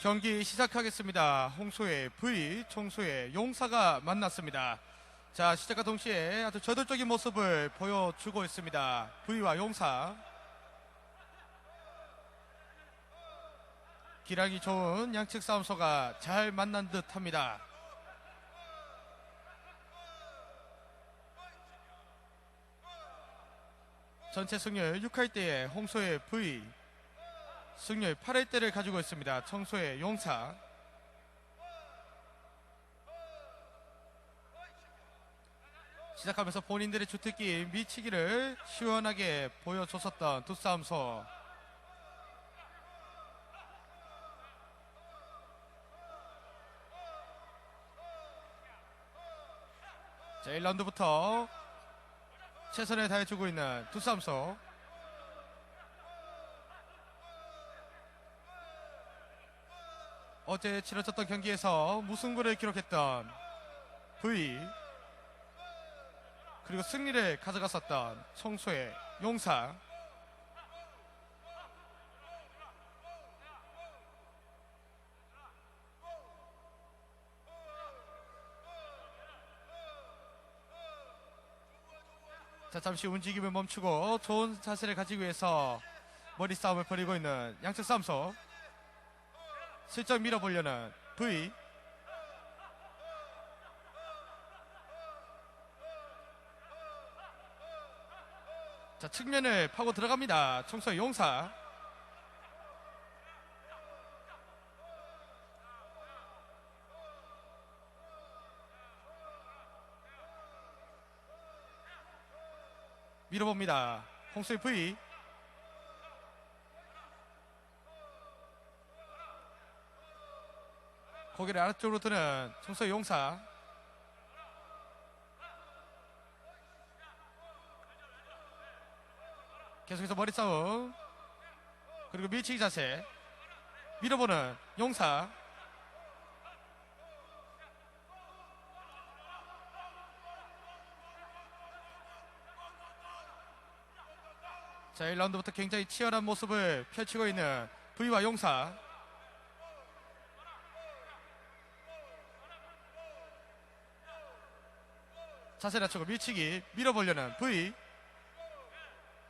경기 시작하겠습니다. 홍소의 V, 청소의 용사가 만났습니다. 자, 시작과 동시에 아주 저돌적인 모습을 보여주고 있습니다. V와 용사. 기량이 좋은 양측 싸움소가 잘 만난 듯 합니다. 전체 승률 6할대의 홍소의 V, 승률 8할대를 가지고 있습니다. 청소의 용사. 시작하면서 본인들의 주특기 미치기를 시원하게 보여줬었던 두 싸움소. 자, 1라운드부터 최선을 다해주고 있는 두 싸움소. 어제 치러졌던 경기에서 무승부를 기록했던 V. 그리고 승리를 가져갔었던 청소의 용사. 자 잠시 움직임을 멈추고 좋은 자세를 가지기 위해서 머리 싸움을 벌이고 있는 양측 싸움소 슬쩍 밀어보려는 V 자 측면을 파고 들어갑니다. 청소의 용사. 밀어봅니다. 홍수의 V 고개를 아래쪽으로 드는 청소의 용사. 계속해서 머리 싸움. 그리고 밀치기 자세. 밀어보는 용사. 자 1라운드부터 굉장히 치열한 모습을 펼치고 있는 V와 용사 자세 낮추고 밀치기 밀어보려는 V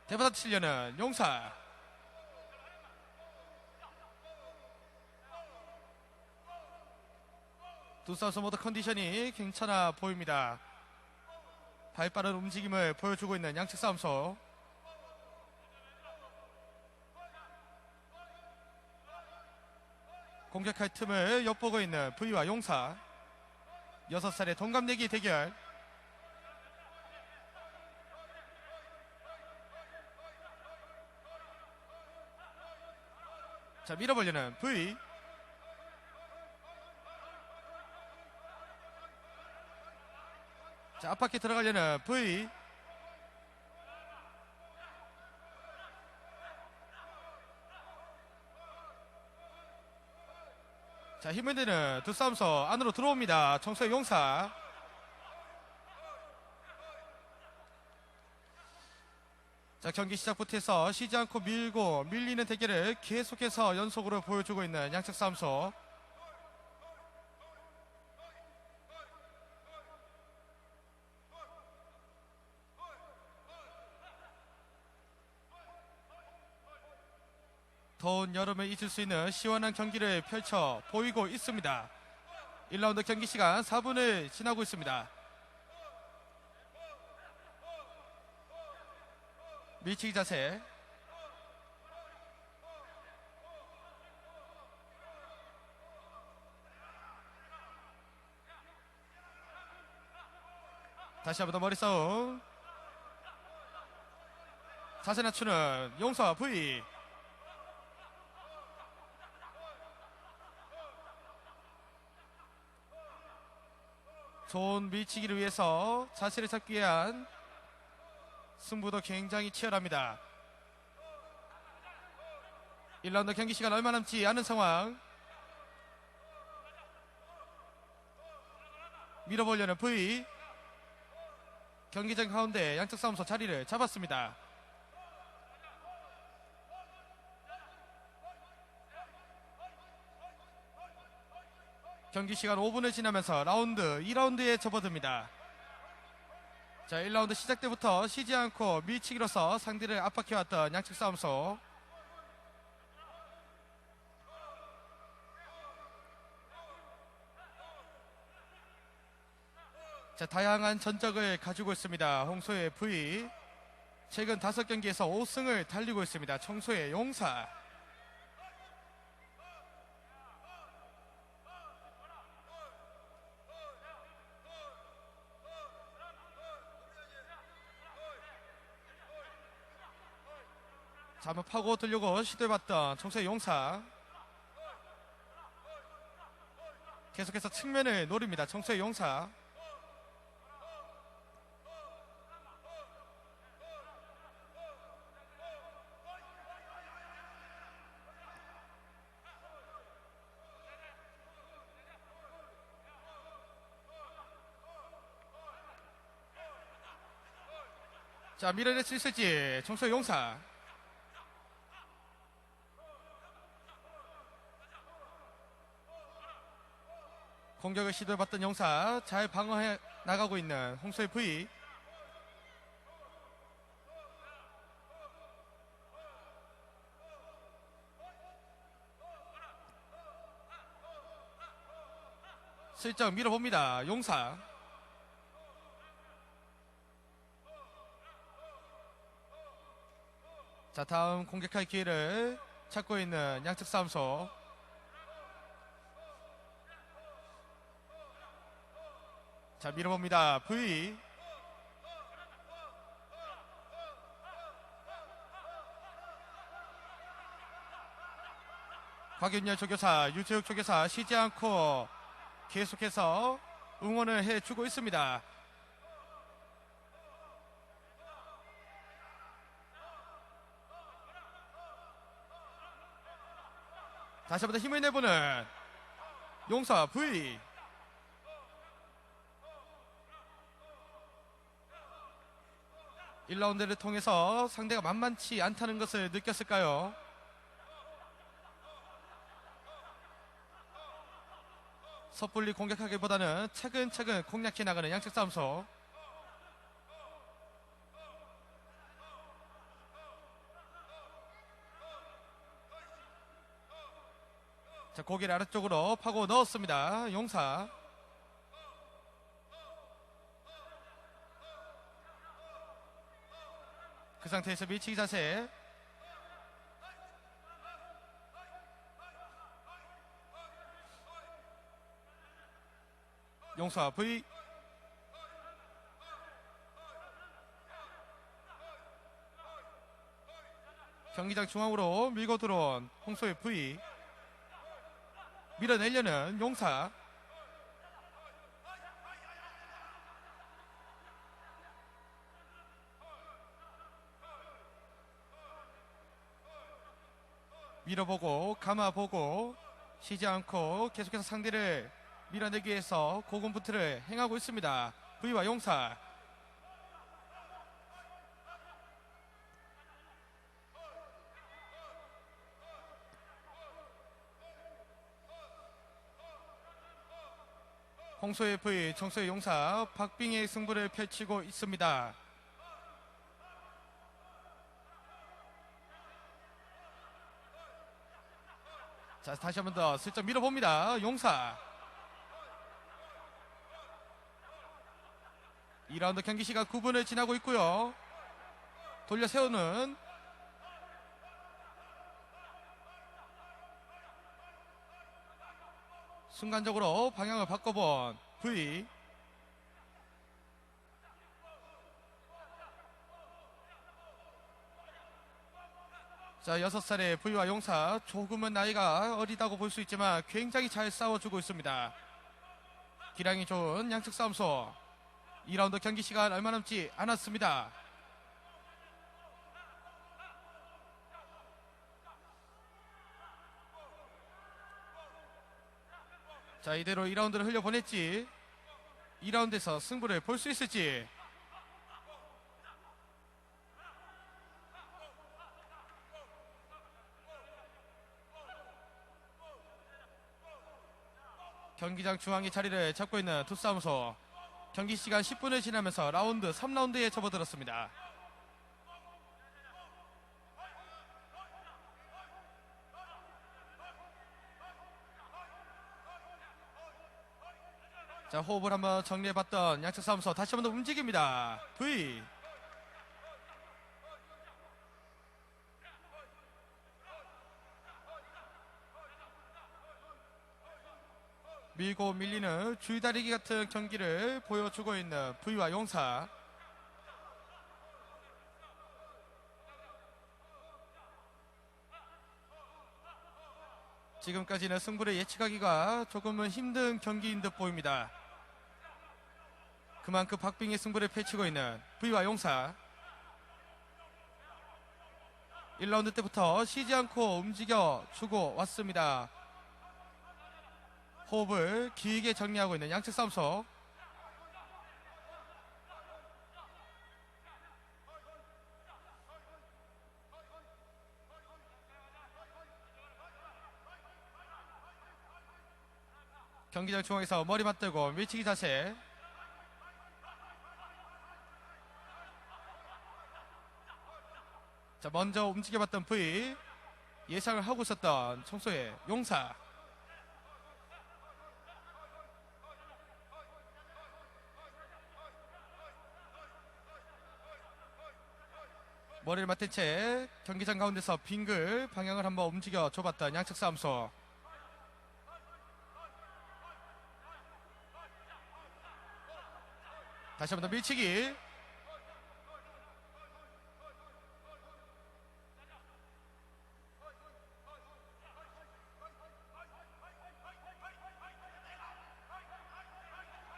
대받아 치려는 용사. 두 선수 모두 컨디션이 괜찮아 보입니다. 발빠른 움직임을 보여주고 있는 양측 싸움소. 공격할 틈을 엿보고 있는 V와 용사. 6살의 동갑내기 대결 자 밀어버리는 V. 자 앞바퀴 들어가려는 V. 자 힘을 내는 두 싸움서 안으로 들어옵니다. 청소의 용사 자 경기 시작부터 해서 쉬지 않고 밀고 밀리는 대결을 계속해서 연속으로 보여주고 있는 양측 싸움소 더운 여름을 잊을 수 있는 시원한 경기를 펼쳐 보이고 있습니다. 1라운드 경기 시간 4분을 지나고 있습니다 밀치기 자세. 다시 한번 더 머리 싸움. 자세 낮추는 용서와 V 좋은 밀치기를 위해서 자세를 잡기 위한 승부도 굉장히 치열합니다. 1라운드 경기 시간 얼마 남지 않은 상황. 밀어보려는 V. 경기장 가운데 양측 싸움서 자리를 잡았습니다. 경기 시간 5분을 지나면서 라운드 2라운드에 접어듭니다. 자, 1라운드 시작 때부터 쉬지 않고 밀치기로서 상대를 압박해왔던 양측 싸움소. 자, 다양한 전적을 가지고 있습니다. 홍소의 V. 최근 5경기에서 5승을 달리고 있습니다. 청소의 용사. 자, 한번 파고 들려고 시도해봤던 청소의 용사. 계속해서 측면을 노립니다. 청소의 용사. 자, 밀어낼 수 있을지. 청소의 용사. 공격을 시도해봤던 용사 잘 방어해 나가고 있는 홍소의 V 슬쩍 밀어봅니다. 용사. 자 다음 공격할 기회를 찾고 있는 양측 싸움소 자 밀어봅니다. V 곽윤열 조교사 유재욱 조교사 쉬지 않고 계속해서 응원을 해주고 있습니다. 다시 한번 더 힘을 내보는 용사 V 1라운드를 통해서 상대가 만만치 않다는 것을 느꼈을까요? 섣불리 공격하기보다는 차근차근 공략해 나가는 양측 싸움소. 자, 고개를 아래쪽으로 파고 넣었습니다. 용사. 상태에서 밀치기 자세. 용사 V. 경기장 중앙으로 밀고 들어온 홍소의 V. 밀어내려는 용사. 밀어보고 감아보고 쉬지 않고 계속해서 상대를 밀어내기 위해서 고군분투를 행하고 있습니다. V와 용사. 홍소의 V, 청소의 용사, 박빙의 승부를 펼치고 있습니다. 자, 다시 한 번 더 슬쩍 밀어봅니다. 용사. 2라운드 경기 시간 9분을 지나고 있고요. 돌려 세우는 순간적으로 방향을 바꿔본 V. 자, 여섯 살의 V와 용사 조금은 나이가 어리다고 볼 수 있지만 굉장히 잘 싸워주고 있습니다. 기량이 좋은 양측 싸움소. 2라운드 경기 시간 얼마 남지 않았습니다. 자, 이대로 2라운드를 흘려보냈지. 2라운드에서 승부를 볼 수 있을지. 경기장 중앙에 자리를 잡고 있는 투싸움소 경기 시간 10분을 지나면서 라운드 3라운드에 접어들었습니다. 자 호흡을 한번 정리해봤던 양측 싸움소 다시 한번 더 움직입니다. V 밀고 밀리는 줄다리기 같은 경기를 보여주고 있는 V와 용사 지금까지는 승부를 예측하기가 조금은 힘든 경기인 듯 보입니다. 그만큼 박빙의 승부를 펼치고 있는 V와 용사 1라운드 때부터 쉬지 않고 움직여 주고 왔습니다. 호흡을 길게 정리하고 있는 양측 싸움소 경기장 중앙에서 머리 맞대고 밀치기 자세. 자 먼저 움직여봤던 V 예상을 하고 있었던 청소의 용사 머리를 맞댄 채 경기장 가운데서 빙글 방향을 한번 움직여 줘봤던 양측 싸움소. 다시 한번 더 밀치기.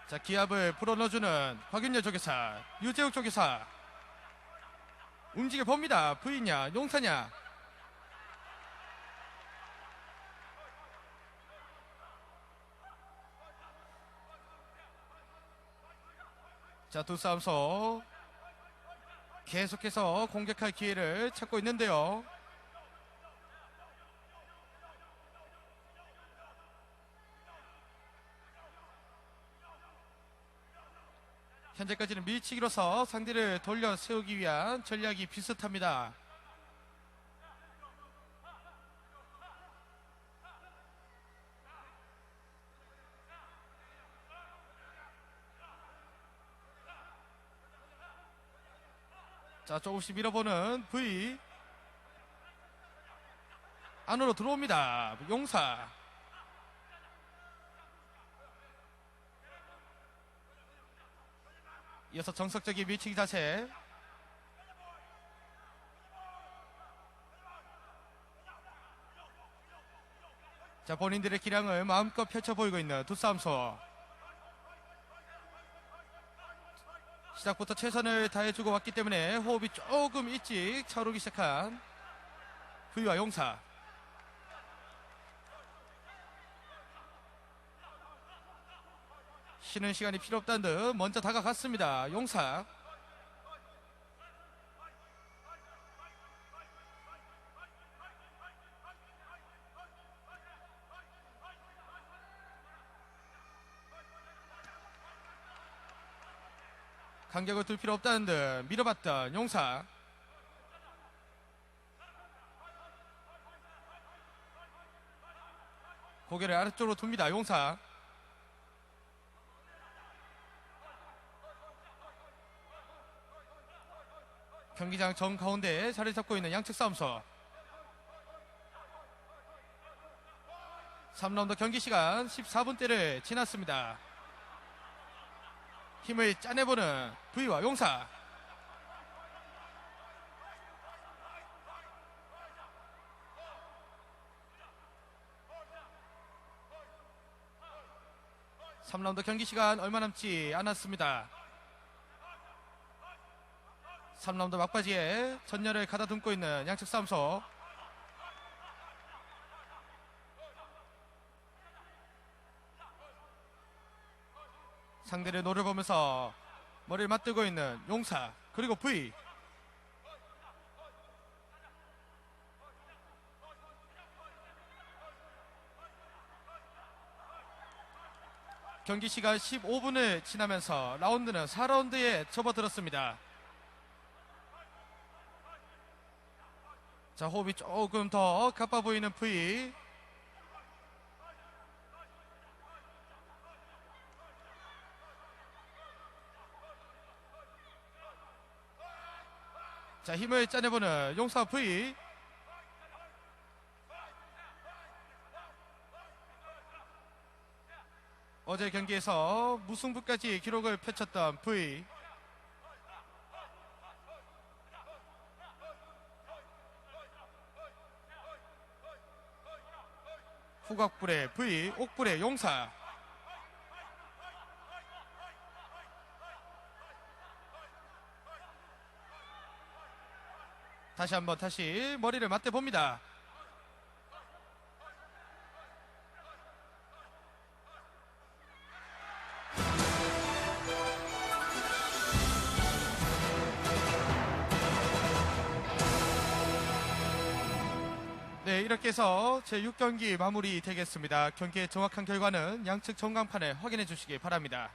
자 기압을 불어넣어주는 곽윤열 조교사 유재욱 조교사 움직여 봅니다. 부이냐 용사냐. 자 두 싸움서 계속해서 공격할 기회를 찾고 있는데요 현재까지는 밀치기로서 상대를 돌려 세우기 위한 전략이 비슷합니다. 자, 조금씩 밀어보는 V. 안으로 들어옵니다. 용사. 이어서 정석적인 밀치기 자세. 자 본인들의 기량을 마음껏 펼쳐 보이고 있는 두 싸움소 시작부터 최선을 다해주고 왔기 때문에 호흡이 조금 일찍 차오르기 시작한 V와 용사 쉬는 시간이 필요 없다는 듯 먼저 다가갔습니다. 용사. 간격을 둘 필요 없다는 듯 밀어봤던 용사. 고개를 아래쪽으로 둡니다. 용사. 경기장 정 가운데에 자리 잡고 있는 양측 싸움서 3라운드 경기 시간 14분대를 지났습니다. 힘을 짜내보는 V와 용사 (3라운드) 경기 시간 얼마 남지 않았습니다. 3라운드 막바지에 전열을 가다듬고 있는 양측 싸움소 상대를 노려보면서 머리를 맞대고 있는 용사 그리고 V 경기 시간 15분을 지나면서 라운드는 4라운드에 접어들었습니다. 자, 호흡이 조금 더 가빠 보이는 V. 자, 힘을 짜내보는 용사 V. 어제 경기에서 무승부까지 기록을 펼쳤던 V. 후각불의 V, 옥불의 용사. 다시 한번 다시 머리를 맞대 봅니다. 이렇게 해서 제6경기 마무리 되겠습니다. 경기의 정확한 결과는 양측 전광판에 확인해 주시기 바랍니다.